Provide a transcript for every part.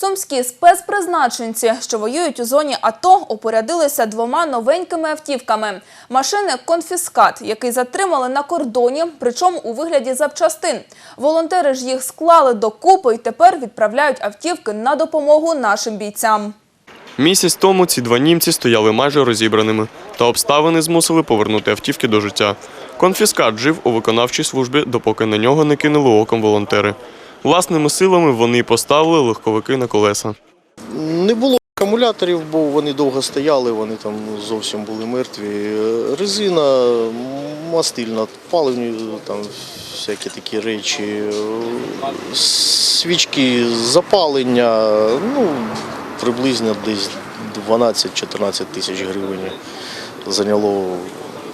Сумські спецпризначенці, що воюють у зоні АТО, опорядилися двома новенькими автівками. Машини «Конфіскат», який затримали на кордоні, причому у вигляді запчастин. Волонтери ж їх склали докупи і тепер відправляють автівки на допомогу нашим бійцям. Місяць тому ці два німці стояли майже розібраними, та обставини змусили повернути автівки до життя. Конфіскат жив у виконавчій службі, допоки на нього не кинули оком волонтери. Власними силами вони поставили легковики на колеса. Не було акумуляторів, бо вони довго стояли, вони там зовсім були мертві. Резина, мастильна, паливні, там всякі такі речі, свічки, запалення, ну, приблизно десь 12-14 тисяч гривень зайняло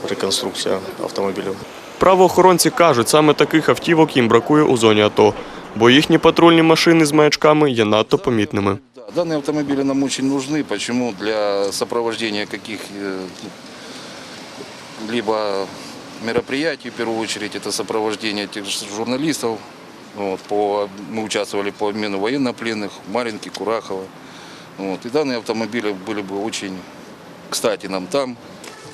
реконструкція автомобіля. Правоохоронці кажуть, саме таких автівок їм бракує у зоні АТО, бо їхні патрульні машини з маячками є надто помітними. Да, Данные автомобили нам очень нужны. Почему? Для сопровождения каких либо мероприятий, в первую очередь, это сопровождение тех же журналистов. Вот, по, мы участвовали по обмену военнопленных, Маринки, Курахова. Вот, и данные автомобили были бы очень кстати нам там.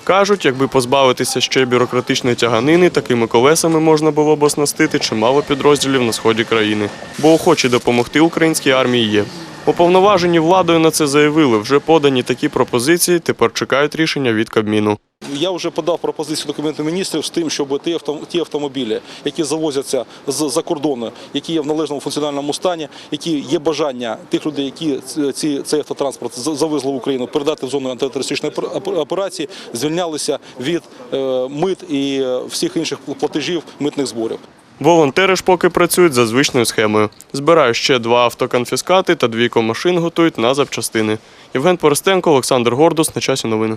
Кажуть, якби позбавитися ще бюрократичної тяганини, такими колесами можна було б оснастити чимало підрозділів на сході країни. Бо охочі допомогти українській армії є. Уповноважені владою на це заявили. Вже подані такі пропозиції, тепер чекають рішення від Кабміну. Я вже подав пропозицію до Кабінету міністрів з тим, щоб ті автомобілі, які завозяться з-за кордону, які є в належному функціональному стані, які є бажання тих людей, які цей автотранспорт завезли в Україну, передати в зону антитерористичної опер- опер- операції, звільнялися від е, мит і е, всіх інших платежів митних зборів. Волонтери ж поки працюють за звичною схемою. Збирають ще два автоконфіскати та двійко машин готують на запчастини. Євген Поростенко, Олександр Гордус. На часі новини.